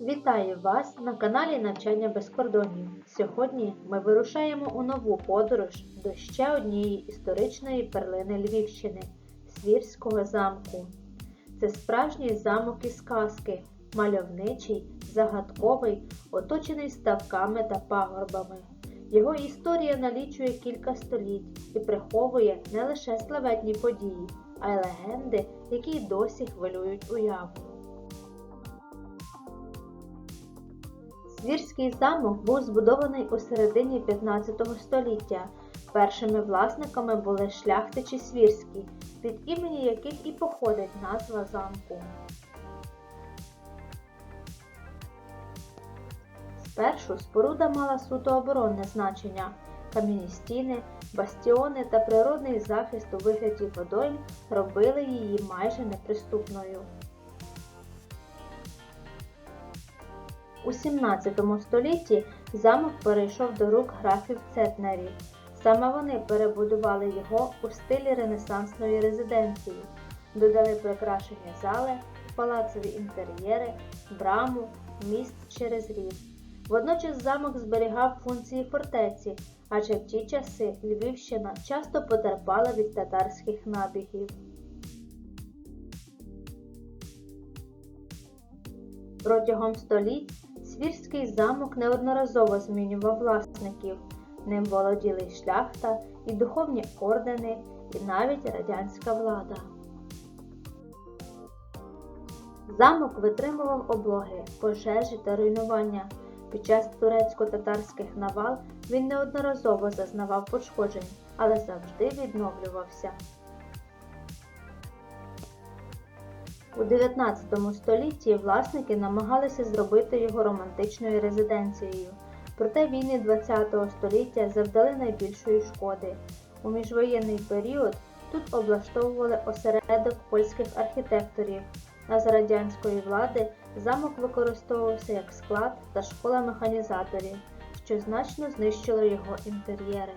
Вітаю вас на каналі Навчання без кордонів. Сьогодні ми вирушаємо у нову подорож до ще однієї історичної перлини Львівщини Свірського замку. Це справжній замок із казки, мальовничий, загадковий, оточений ставками та пагорбами. Його історія налічує кілька століть і приховує не лише славетні події, а й легенди, які досі хвилюють уяву. Свірський замок був збудований у середині 15 століття. Першими власниками були шляхтичі свірські, від імені яких і походить назва замку. Спершу споруда мала суто оборонне значення. Кам'яні стіни, бастіони та природний захист у вигляді водойм робили її майже неприступною. У 17 столітті замок перейшов до рук графів Цетнерів. Саме вони перебудували його у стилі ренесансної резиденції, додали прикрашені зали, палацові інтер'єри, браму, міст через рів. Водночас замок зберігав функції фортеці, адже в ті часи Львівщина часто потерпала від татарських набігів. Протягом століть Свірський замок неодноразово змінював власників. Ним володіли й шляхта, і духовні ордени, і навіть радянська влада. Замок витримував облоги, пожежі та руйнування. Під час турецько-татарських навал він неодноразово зазнавав пошкоджень, але завжди відновлювався. У 19 столітті власники намагалися зробити його романтичною резиденцією, проте війни ХХ століття завдали найбільшої шкоди. У міжвоєнний період тут облаштовували осередок польських архітекторів, а за радянської влади замок використовувався як склад та школа механізаторів, що значно знищило його інтер'єри.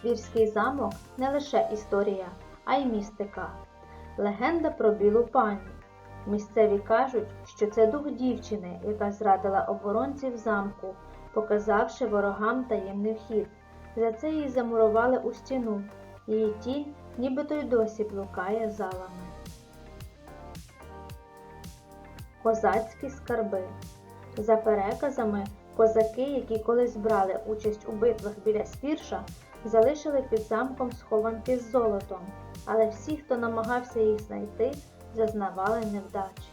Свірський замок не лише історія а й містика. Легенда про білу пані. Місцеві кажуть, що це дух дівчини, яка зрадила оборонців замку, показавши ворогам таємний вхід. За це її замурували у стіну. Її тінь нібито й досі блукає залами. Козацькі скарби. За переказами, козаки, які колись брали участь у битвах біля Спірша, залишили під замком схованки з золотом, але всі, хто намагався їх знайти, зазнавали невдачі.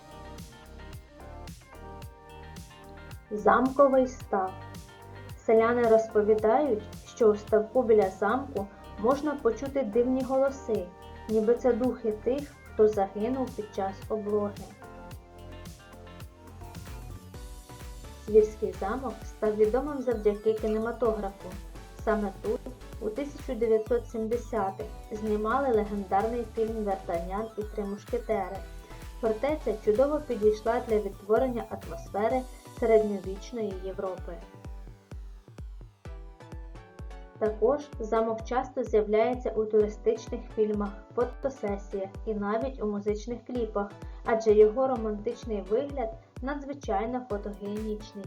Замковий став. Селяни розповідають, що у ставку біля замку можна почути дивні голоси, ніби це духи тих, хто загинув під час облоги. Свірський замок став відомим завдяки кінематографу. Саме тут, у 1970-х, знімали легендарний фільм Вертанян і Три мушкетери. Фортеця чудово підійшла для відтворення атмосфери середньовічної Європи. Також замок часто з'являється у туристичних фільмах, фотосесіях і навіть у музичних кліпах, адже його романтичний вигляд надзвичайно фотогенічний.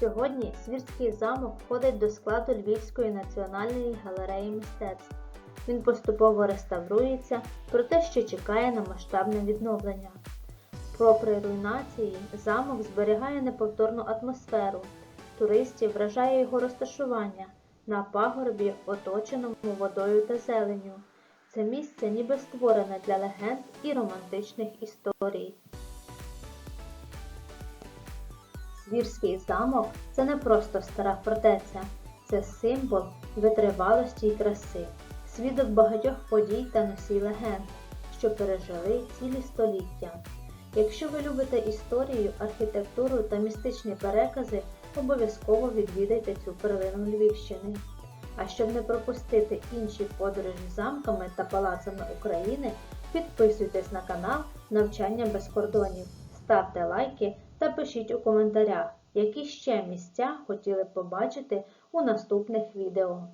Сьогодні Свірський замок входить до складу Львівської національної галереї мистецтв. Він поступово реставрується, проте ще чекає на масштабне відновлення. Попри руйнації, замок зберігає неповторну атмосферу. Туристів вражає його розташування на пагорбі, оточеному водою та зеленню. Це місце ніби створене для легенд і романтичних історій. Свірський замок це не просто стара фортеця, це символ витривалості й краси, свідок багатьох подій та носій легенд, що пережили цілі століття. Якщо ви любите історію, архітектуру та містичні перекази, обов'язково відвідайте цю перлину Львівщини. А щоб не пропустити інші подорожі замками та палацами України, підписуйтесь на канал Навчання без кордонів, ставте лайки та пишіть у коментарях, які ще місця хотіли побачити у наступних відео.